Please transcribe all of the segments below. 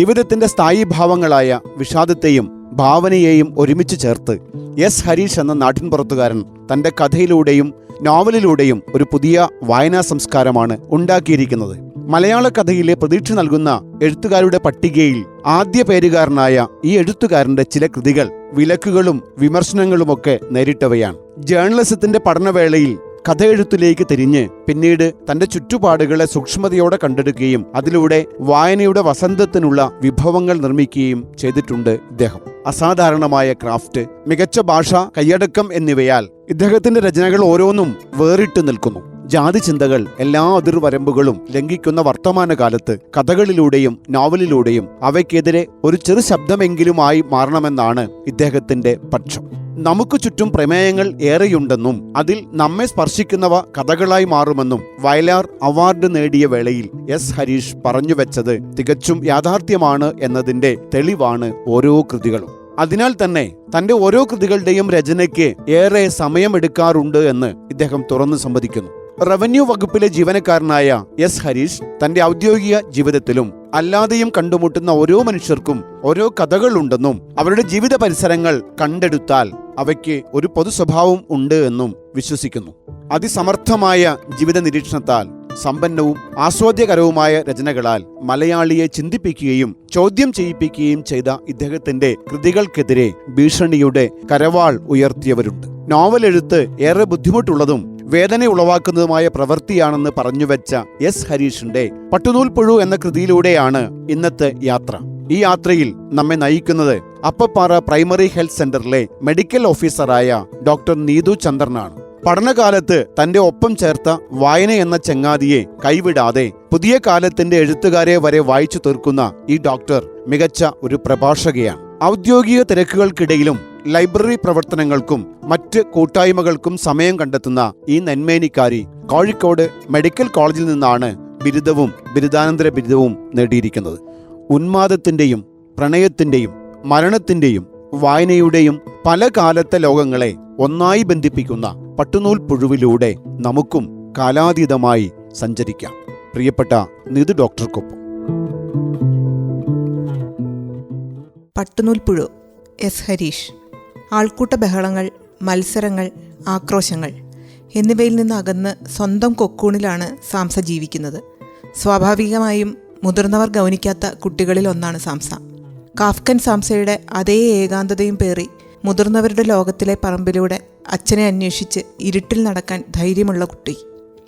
ജീവിതത്തിന്റെ സ്ഥായി ഭാവങ്ങളായ വിഷാദത്തെയും ഭാവനയെയും ഒരുമിച്ച് ചേർത്ത് എസ്. ഹരീഷ് എന്ന നാട്ടിൻപുറത്തുകാരൻ തന്റെ കഥയിലൂടെയും നോവലിലൂടെയും ഒരു പുതിയ വായനാ സംസ്കാരമാണ് ഉണ്ടാക്കിയിരിക്കുന്നത്. മലയാള കഥയിലെ പ്രതീക്ഷ നൽകുന്ന എഴുത്തുകാരുടെ പട്ടികയിൽ ആദ്യ പേരുകാരനായ ഈ എഴുത്തുകാരന്റെ ചില കൃതികൾ വിലക്കുകളും വിമർശനങ്ങളുമൊക്കെ നേരിട്ടവയാണ്. ജേർണലിസത്തിന്റെ പഠനവേളയിൽ കഥയെഴുത്തിലേക്ക് തിരിഞ്ഞ് പിന്നീട് തന്റെ ചുറ്റുപാടുകളെ സൂക്ഷ്മതയോടെ കണ്ടെടുക്കുകയും അതിലൂടെ വായനയുടെ വസന്തത്തിനുള്ള വിഭവങ്ങൾ നിർമ്മിക്കുകയും ചെയ്തിട്ടുണ്ട് ഇദ്ദേഹം. അസാധാരണമായ ക്രാഫ്റ്റ് മികച്ച ഭാഷ കൈയടക്കം എന്നിവയാൽ ഇദ്ദേഹത്തിന്റെ രചനകൾ ഓരോന്നും വേറിട്ട് നിൽക്കുന്നു. ജാതി ചിന്തകൾ എല്ലാ അതിർവരമ്പുകളും ലംഘിക്കുന്ന വർത്തമാനകാലത്ത് കഥകളിലൂടെയും നോവലിലൂടെയും അവയ്ക്കെതിരെ ഒരു ചെറു ശബ്ദമെങ്കിലുമായി മാറണമെന്നാണ് ഇദ്ദേഹത്തിന്റെ പക്ഷം. നമുക്ക് ചുറ്റും പ്രമേയങ്ങൾ ഏറെയുണ്ടെന്നും അതിൽ നമ്മെ സ്പർശിക്കുന്നവ കഥകളായി മാറുമെന്നും വയലാർ അവാർഡ് നേടിയ വേളയിൽ എസ് ഹരീഷ് പറഞ്ഞു പറഞ്ഞുവെച്ചത് തികച്ചും യാഥാർത്ഥ്യമാണ് എന്നതിന്റെ തെളിവാണ് ഓരോ കൃതികളും. അതിനാൽ തന്നെ തന്റെ ഓരോ കൃതികളുടെയും രചനയ്ക്ക് ഏറെ സമയമെടുക്കാറുണ്ട് എന്ന് ഇദ്ദേഹം തുറന്നു സമ്മതിക്കുന്നു റവന്യൂ വകുപ്പിലെ ജീവനക്കാരനായ എസ് ഹരീഷ് തന്റെ ഔദ്യോഗിക ജീവിതത്തിലും അല്ലാതെയും കണ്ടുമുട്ടുന്ന ഓരോ മനുഷ്യർക്കും ഓരോ കഥകളുണ്ടെന്നും അവരുടെ ജീവിത പരിസരങ്ങൾ കണ്ടെടുത്താൽ അവയ്ക്ക് ഒരു പൊതു സ്വഭാവം ഉണ്ട് എന്നും വിശ്വസിക്കുന്നു. അതിസമർത്ഥമായ ജീവിത നിരീക്ഷണത്താൽ സമ്പന്നവും ആസ്വാദ്യകരവുമായ രചനകളാൽ മലയാളിയെ ചിന്തിപ്പിക്കുകയും ചോദ്യം ചെയ്യിപ്പിക്കുകയും ചെയ്ത ഇദ്ദേഹത്തിന്റെ കൃതികൾക്കെതിരെ ഭീഷണിയുടെ കരവാൾ ഉയർത്തിയവരുണ്ട്. നോവൽ എഴുത്ത് ഏറെ ബുദ്ധിമുട്ടുള്ളതും വേദന ഉളവാക്കുന്നതുമായ പ്രവൃത്തിയാണെന്ന് പറഞ്ഞുവെച്ച എസ് ഹരീഷിന്റെ പട്ടുനൂൽ പുഴു എന്ന കൃതിയിലൂടെയാണ് ഇന്നത്തെ യാത്ര. ഈ യാത്രയിൽ നമ്മെ നയിക്കുന്നത് അപ്പപ്പാറ പ്രൈമറി ഹെൽത്ത് സെന്ററിലെ മെഡിക്കൽ ഓഫീസറായ ഡോക്ടർ നീതു ചന്ദ്രനാണ്. പഠനകാലത്ത് തന്റെ ഒപ്പം ചേർത്ത വായന എന്ന ചങ്ങാതിയെ കൈവിടാതെ പുതിയ കാലത്തിന്റെ എഴുത്തുകാരെ വരെ വായിച്ചു തീർക്കുന്ന ഈ ഡോക്ടർ മികച്ച ഒരു പ്രഭാഷകയാണ്. ഔദ്യോഗിക തിരക്കുകൾക്കിടയിലും ലൈബ്രറി പ്രവർത്തനങ്ങൾക്കും മറ്റ് കൂട്ടായ്മകൾക്കും സമയം കണ്ടെത്തുന്ന ഈ നന്മേനിക്കാരി കോഴിക്കോട് മെഡിക്കൽ കോളേജിൽ നിന്നാണ് ബിരുദവും ബിരുദാനന്തര ബിരുദവും നേടിയിരിക്കുന്നത്. ഉന്മാദത്തിന്റെയും പ്രണയത്തിന്റെയും മരണത്തിന്റെയും വായനയുടെയും പല കാലത്തെ ലോകങ്ങളെ ഒന്നായി ബന്ധിപ്പിക്കുന്ന പട്ടുനൂൽ പുഴുവിലൂടെ നമുക്കും കാലാതീതമായി സഞ്ചരിക്കാം. പ്രിയപ്പെട്ട നിതു ഡോക്ടർക്കൊപ്പം. പട്ടുനൂൽപ്പുഴു എസ്. ഹരീഷ്. ആൾക്കൂട്ട ബഹളങ്ങൾ മത്സരങ്ങൾ ആക്രോശങ്ങൾ എന്നിവയിൽ നിന്ന് അകന്ന് സ്വന്തം കൊക്കൂണിലാണ് സാംസ ജീവിക്കുന്നത്. സ്വാഭാവികമായും മുതിർന്നവർ ഗൗനിക്കാത്ത കുട്ടികളിൽ ഒന്നാണ് സാംസ. കാഫ്കൻ സാംസയുടെ അതേ ഏകാന്തതയും പേറി മുതിർന്നവരുടെ ലോകത്തിലെ പറമ്പിലൂടെ അച്ഛനെ അന്വേഷിച്ച് ഇരുട്ടിൽ നടക്കാൻ ധൈര്യമുള്ള കുട്ടി.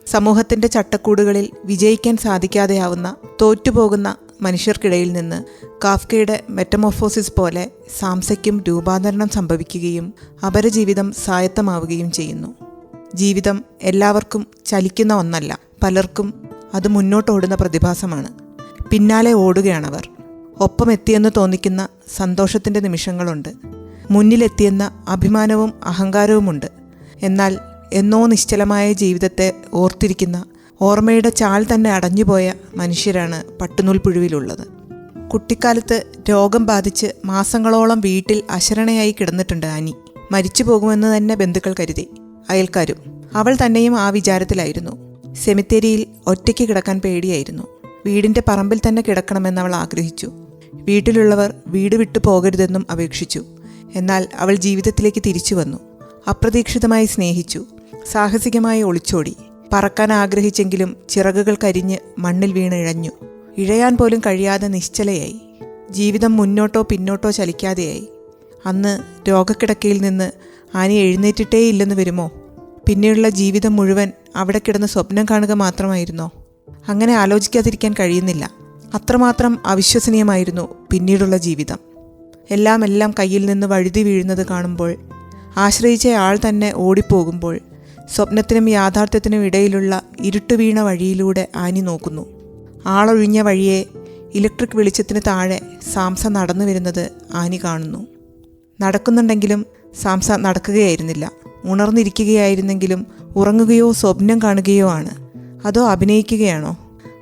സമൂഹത്തിന്റെ ചട്ടക്കൂടുകളിൽ വിജയിക്കാൻ സാധിക്കാതെയാവുന്ന തോറ്റുപോകുന്ന മനുഷ്യർക്കിടയിൽ നിന്ന് കാഫ്കയുടെ മെറ്റമോഫോസിസ് പോലെ സാംസയ്ക്കും രൂപാന്തരണം സംഭവിക്കുകയും അപരജീവിതം സായത്തമാവുകയും ചെയ്യുന്നു. ജീവിതം എല്ലാവർക്കും ചലിക്കുന്ന ഒന്നല്ല പലർക്കും അത് മുന്നോട്ടോടുന്ന പ്രതിഭാസമാണ്. പിന്നാലെ ഓടുകയാണവർ. ഒപ്പം എത്തിയെന്ന് തോന്നിക്കുന്ന സന്തോഷത്തിന്റെ നിമിഷങ്ങളുണ്ട്. മുന്നിലെത്തിയെന്ന അഭിമാനവും അഹങ്കാരവുമുണ്ട്. എന്നാൽ എന്നോ നിശ്ചലമായ ജീവിതത്തെ ഓർത്തിരിക്കുന്ന ഓർമ്മയുടെ ചാൾ തന്നെ അടഞ്ഞുപോയ മനുഷ്യരാണ് പട്ടുനൂൽ പുഴുവിലുള്ളത് കുട്ടിക്കാലത്ത് രോഗം ബാധിച്ച് മാസങ്ങളോളം വീട്ടിൽ അശരണയായി കിടന്നിട്ടുണ്ട് ആനി. മരിച്ചു പോകുമെന്ന് തന്നെ ബന്ധുക്കൾ കരുതി. അയൽക്കാരും അവൾ തന്നെയും ആ വിചാരത്തിലായിരുന്നു. സെമിത്തേരിയിൽ ഒറ്റയ്ക്ക് കിടക്കാൻ പേടിയായിരുന്നു. വീടിന്റെ പറമ്പിൽ തന്നെ കിടക്കണമെന്ന് അവൾ ആഗ്രഹിച്ചു. വീട്ടിലുള്ളവർ വീട് വിട്ടു പോകരുതെന്നും അപേക്ഷിച്ചു. എന്നാൽ അവൾ ജീവിതത്തിലേക്ക് തിരിച്ചു വന്നു. അപ്രതീക്ഷിതമായി സ്നേഹിച്ചു. സാഹസികമായി ഒളിച്ചോടി. പറക്കാൻ ആഗ്രഹിച്ചെങ്കിലും ചിറകുകൾ കരിഞ്ഞ് മണ്ണിൽ വീണ് ഇഴഞ്ഞു. ഇഴയാൻ പോലും കഴിയാതെ നിശ്ചലയായി. ജീവിതം മുന്നോട്ടോ പിന്നോട്ടോ ചലിക്കാതെയായി. അന്ന് രോഗക്കിടക്കയിൽ നിന്ന് ആനി എഴുന്നേറ്റിട്ടേ എഴുന്നേറ്റിട്ടേയില്ലെന്ന് വരുമോ? പിന്നെയുള്ള ജീവിതം മുഴുവൻ അവിടെ കിടന്ന് സ്വപ്നം കാണുക മാത്രമായിരുന്നോ? അങ്ങനെ ആലോചിക്കാതിരിക്കാൻ കഴിയുന്നില്ല. അത്രമാത്രം അവിശ്വസനീയമായിരുന്നു പിന്നീടുള്ള ജീവിതം. എല്ലാം എല്ലാം കയ്യിൽ നിന്ന് വഴുതി വീഴുന്നത് കാണുമ്പോൾ ആശ്രയിച്ച ആൾ തന്നെ ഓടിപ്പോകുമ്പോൾ സ്വപ്നത്തിനും യാഥാർത്ഥ്യത്തിനും ഇടയിലുള്ള ഇരുട്ടുവീണ വഴിയിലൂടെ ആനി നോക്കുന്നു. ആളൊഴിഞ്ഞ വഴിയെ ഇലക്ട്രിക് വെളിച്ചത്തിന് താഴെ സാംസ നടന്നു വരുന്നത് ആനി കാണുന്നു. നടക്കുന്നുണ്ടെങ്കിലും സാംസ നടക്കുകയായിരുന്നില്ല. ഉണർന്നിരിക്കുകയായിരുന്നെങ്കിലും ഉറങ്ങുകയോ സ്വപ്നം കാണുകയോ ആണ്. അതോ അഭിനയിക്കുകയാണോ?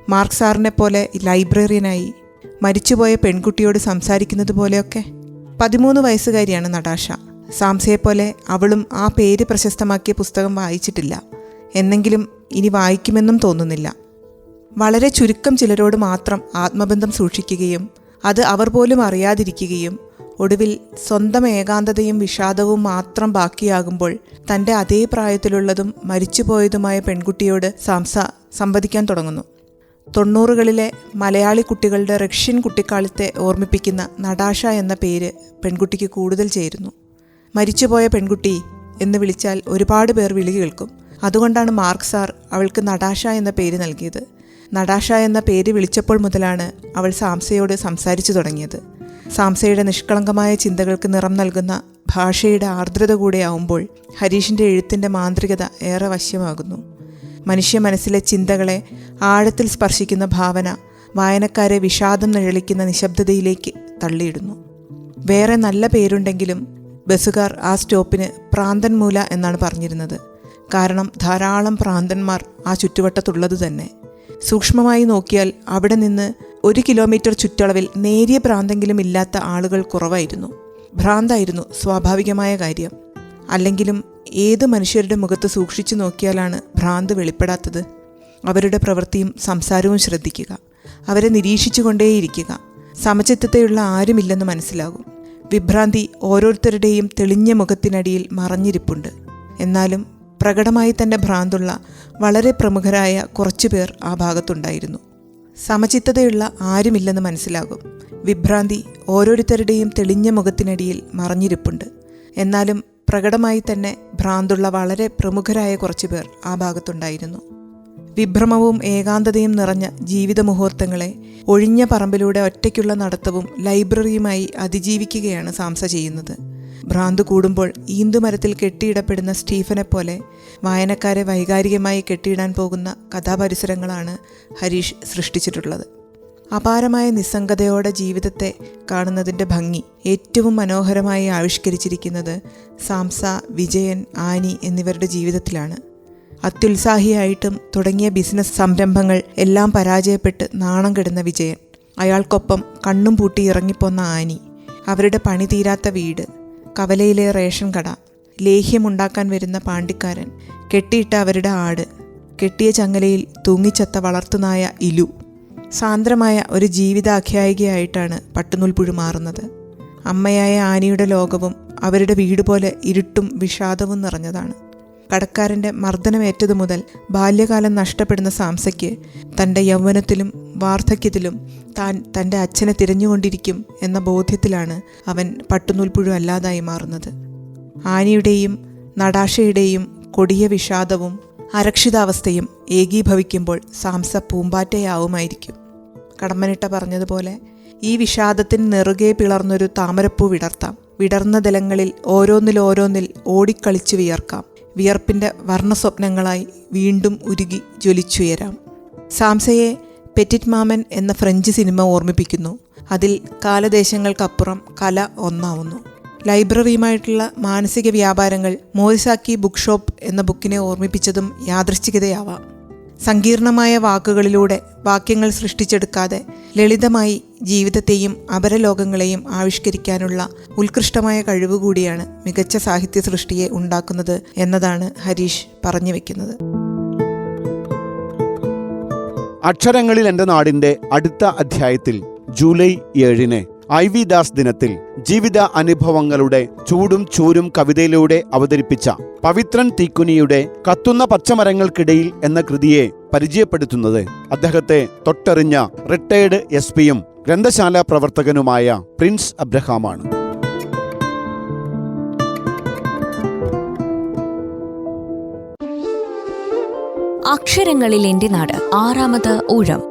മാർക്ക് സാറിനെ പോലെ ലൈബ്രറിയനായി മരിച്ചുപോയ പെൺകുട്ടിയോട് സംസാരിക്കുന്നത് പോലെയൊക്കെ പതിമൂന്ന് വയസ്സുകാരിയാണ് നടാഷ. സാംസയെപ്പോലെ അവളും ആ പേര് പ്രശസ്തമാക്കിയ പുസ്തകം വായിച്ചിട്ടില്ല. എന്നെങ്കിലും ഇനി വായിക്കുമെന്നും തോന്നുന്നില്ല. വളരെ ചുരുക്കം ചിലരോട് മാത്രം ആത്മബന്ധം സൂക്ഷിക്കുകയും അത് അവർ പോലും അറിയാതിരിക്കുകയും ഒടുവിൽ സ്വന്തം ഏകാന്തതയും വിഷാദവും മാത്രം ബാക്കിയാകുമ്പോൾ തന്റെ അതേ പ്രായത്തിലുള്ളതും മരിച്ചുപോയതുമായ പെൺകുട്ടിയോട് സാംസ സംവദിക്കാൻ തുടങ്ങുന്നു. തൊണ്ണൂറുകളിലെ മലയാളി കുട്ടികളുടെ റഷ്യൻ കുട്ടിക്കാലത്തെ ഓർമ്മിപ്പിക്കുന്ന നടാഷ എന്ന പേര് പെൺകുട്ടിക്ക് കൂടുതൽ ചേരുന്നു. മരിച്ചുപോയ പെൺകുട്ടി എന്ന് വിളിച്ചാൽ ഒരുപാട് പേർ വിളി കേൾക്കും. അതുകൊണ്ടാണ് മാർക്ക് സാർ അവൾക്ക് നടാഷ എന്ന പേര് നൽകിയത്. നടാഷ എന്ന പേര് വിളിച്ചപ്പോൾ മുതലാണ് അവൾ സാംസയോട് സംസാരിച്ചു തുടങ്ങിയത്. സാംസയുടെ നിഷ്കളങ്കമായ ചിന്തകൾക്ക് നിറം നൽകുന്ന ഭാഷയുടെ ആർദ്രത കൂടെയാവുമ്പോൾ ഹരീഷിന്റെ എഴുത്തിന്റെ മാന്ത്രികത ഏറെ വശ്യമാകുന്നു. മനുഷ്യ മനസ്സിലെ ചിന്തകളെ ആഴത്തിൽ സ്പർശിക്കുന്ന ഭാവന വായനക്കാരെ വിഷാദം നിഴലിക്കുന്ന നിശബ്ദതയിലേക്ക് തള്ളിയിടുന്നു. വേറെ നല്ല പേരുണ്ടെങ്കിലും ബസ്സുകാർ ആ സ്റ്റോപ്പിന് പ്രാന്തൻമൂല എന്നാണ് പറഞ്ഞിരുന്നത്. കാരണം ധാരാളം പ്രാന്തന്മാർ ആ ചുറ്റുവട്ടത്തുള്ളത് തന്നെ. സൂക്ഷ്മമായി നോക്കിയാൽ അവിടെ നിന്ന് ഒരു കിലോമീറ്റർ ചുറ്റളവിൽ നേരിയ പ്രാന്തെങ്കിലും ഇല്ലാത്ത ആളുകൾ കുറവായിരുന്നു. ഭ്രാന്തായിരുന്നു സ്വാഭാവികമായ കാര്യം. അല്ലെങ്കിലും ഏത് മനുഷ്യരുടെ മുഖത്ത് സൂക്ഷിച്ചു നോക്കിയാലാണ് ഭ്രാന്ത് വെളിപ്പെടാത്തത്? അവരുടെ പ്രവൃത്തിയും സംസാരവും ശ്രദ്ധിക്കുക. അവരെ നിരീക്ഷിച്ചുകൊണ്ടേയിരിക്കുക. സമചിത്തതയുള്ള ആരുമില്ലെന്ന് മനസ്സിലാകും. വിഭ്രാന്തി ഓരോരുത്തരുടെയും തെളിഞ്ഞ മുഖത്തിനടിയിൽ മറഞ്ഞിരിപ്പുണ്ട്. എന്നാലും പ്രകടമായി തന്നെ ഭ്രാന്തുള്ള വളരെ പ്രമുഖരായ കുറച്ചുപേർ ആ ഭാഗത്തുണ്ടായിരുന്നു. സമചിത്തതയുള്ള ആരുമില്ലെന്ന് മനസ്സിലാകും. വിഭ്രാന്തി ഓരോരുത്തരുടെയും തെളിഞ്ഞ മുഖത്തിനടിയിൽ മറഞ്ഞിരിപ്പുണ്ട്. എന്നാലും പ്രകടമായി തന്നെ ഭ്രാന്തുള്ള വളരെ പ്രമുഖരായ കുറച്ചുപേർ ആ ഭാഗത്തുണ്ടായിരുന്നു. വിഭ്രമവും ഏകാന്തതയും നിറഞ്ഞ ജീവിത മുഹൂർത്തങ്ങളെ ഒഴിഞ്ഞ പറമ്പിലൂടെ ഒറ്റയ്ക്കുള്ള നടത്തവും ലൈബ്രറിയുമായി അതിജീവിക്കുകയാണ് സാംസ ചെയ്യുന്നത്. ഭ്രാന്ത് കൂടുമ്പോൾ ഈന്തുമരത്തിൽ കെട്ടിയിടപ്പെടുന്ന സ്റ്റീഫനെ പോലെ വായനക്കാരെ വൈകാരികമായി കെട്ടിയിടാൻ പോകുന്ന കഥാപരിസരങ്ങളാണ് ഹരീഷ് സൃഷ്ടിച്ചിട്ടുള്ളത്. അപാരമായ നിസ്സംഗതയോടെ ജീവിതത്തെ കാണുന്നതിന്റെ ഭംഗി ഏറ്റവും മനോഹരമായി ആവിഷ്കരിച്ചിരിക്കുന്നത് സാംസ വിജയൻ ആനി എന്നിവരുടെ ജീവിതത്തിലാണ്. അത്യുത്സാഹിയായിട്ടും തുടങ്ങിയ ബിസിനസ് സംരംഭങ്ങൾ എല്ലാം പരാജയപ്പെട്ട് നാണം കെടുന്ന വിജയൻ. അയാൾക്കൊപ്പം കണ്ണും പൂട്ടി ഇറങ്ങിപ്പോന്ന ആനി. അവരുടെ പണി തീരാത്ത വീട്. കവലയിലെ റേഷൻ കട. ലേഹ്യമുണ്ടാക്കാൻ വരുന്ന പാണ്ടിക്കാരൻ. കെട്ടിയിട്ട അവരുടെ ആട്. കെട്ടിയ ചങ്ങലയിൽ തൂങ്ങിച്ചത്ത വളർത്തുനായ ഇലു. സാന്ദ്രമായ ഒരു ജീവിതാഖ്യായികയായിട്ടാണ് പട്ടുനൂൽപ്പുഴു മാറുന്നത്. അമ്മയായ ആനിയുടെ ലോകവും അവരുടെ വീട് പോലെ ഇരുട്ടും വിഷാദവും നിറഞ്ഞതാണ്. കടക്കാരന്റെ മർദ്ദനമേറ്റതു മുതൽ ബാല്യകാലം നഷ്ടപ്പെടുന്ന സാംസയ്ക്ക് തന്റെ യൗവനത്തിലും വാർദ്ധക്യത്തിലും താൻ തന്റെ അച്ഛനെ തിരഞ്ഞുകൊണ്ടിരിക്കും എന്ന ബോധ്യത്തിലാണ് അവൻ പട്ടുനൂൽപ്പുഴു അല്ലാതായി മാറുന്നത്. ആനയുടെയും നടാശയുടെയും കൊടിയ വിഷാദവും അരക്ഷിതാവസ്ഥയും ഏകീഭവിക്കുമ്പോൾ സാംസ പൂമ്പാറ്റയാവുമായിരിക്കും. കടമ്മനിട്ട പറഞ്ഞതുപോലെ ഈ വിഷാദത്തിന് നെറുകെ പിളർന്നൊരു താമരപ്പൂ വിടർത്താം. വിടർന്ന ദലങ്ങളിൽ ഓരോന്നിലോരോന്നിൽ ഓടിക്കളിച്ചു വിയർക്കാം. വിയർപ്പിന്റെ വർണസ്വപ്നങ്ങളായി വീണ്ടും ഉരുകി ജ്വലിച്ചുയരാം. സാംസയെ പെറ്റിറ്റ് മാമൻ എന്ന ഫ്രഞ്ച് സിനിമ ഓർമ്മിപ്പിക്കുന്നു. അതിൽ കാലദേശങ്ങൾക്കപ്പുറം കല ഒന്നാവുന്നു. ലൈബ്രറിയുമായിട്ടുള്ള മാനസിക വ്യാപാരങ്ങൾ മോരിസാക്കി ബുക്ക് ഷോപ്പ് എന്ന ബുക്കിനെ ഓർമ്മിപ്പിച്ചതും യാദൃശ്ചികതയാവാം. സങ്കീർണമായ വാക്കുകളിലൂടെ വാക്യങ്ങൾ സൃഷ്ടിച്ചെടുക്കാതെ ലളിതമായി ജീവിതത്തെയും അപരലോകങ്ങളെയും ആവിഷ്കരിക്കാനുള്ള ഉത്കൃഷ്ടമായ കഴിവുകൂടിയാണ് മികച്ച സാഹിത്യ സൃഷ്ടിയെ ഉണ്ടാക്കുന്നത് എന്നതാണ് ഹരീഷ് പറഞ്ഞു വെക്കുന്നത്. അക്ഷരങ്ങളിൽ എന്റെ നാടിന്റെ അടുത്ത അധ്യായത്തിൽ ജൂലൈ ഏഴിന് ഐ വി ദാസ് ദിനത്തിൽ ജീവിത അനുഭവങ്ങളുടെ ചൂടും ചൂരും കവിതയിലൂടെ അവതരിപ്പിച്ച പവിത്രൻ തീക്കുനിയുടെ കത്തുന്ന പച്ചമരങ്ങൾക്കിടയിൽ എന്ന കൃതിയെ പരിചയപ്പെടുത്തുന്നത് അദ്ദേഹത്തെ തൊട്ടറിഞ്ഞ റിട്ടയർഡ് എസ് പിയും ഗ്രന്ഥശാല പ്രവർത്തകനുമായ പ്രിൻസ് അബ്രഹാമാണ്. അക്ഷരങ്ങളിൽ എന്റെ നാട് ആറാമത് ഊഴം.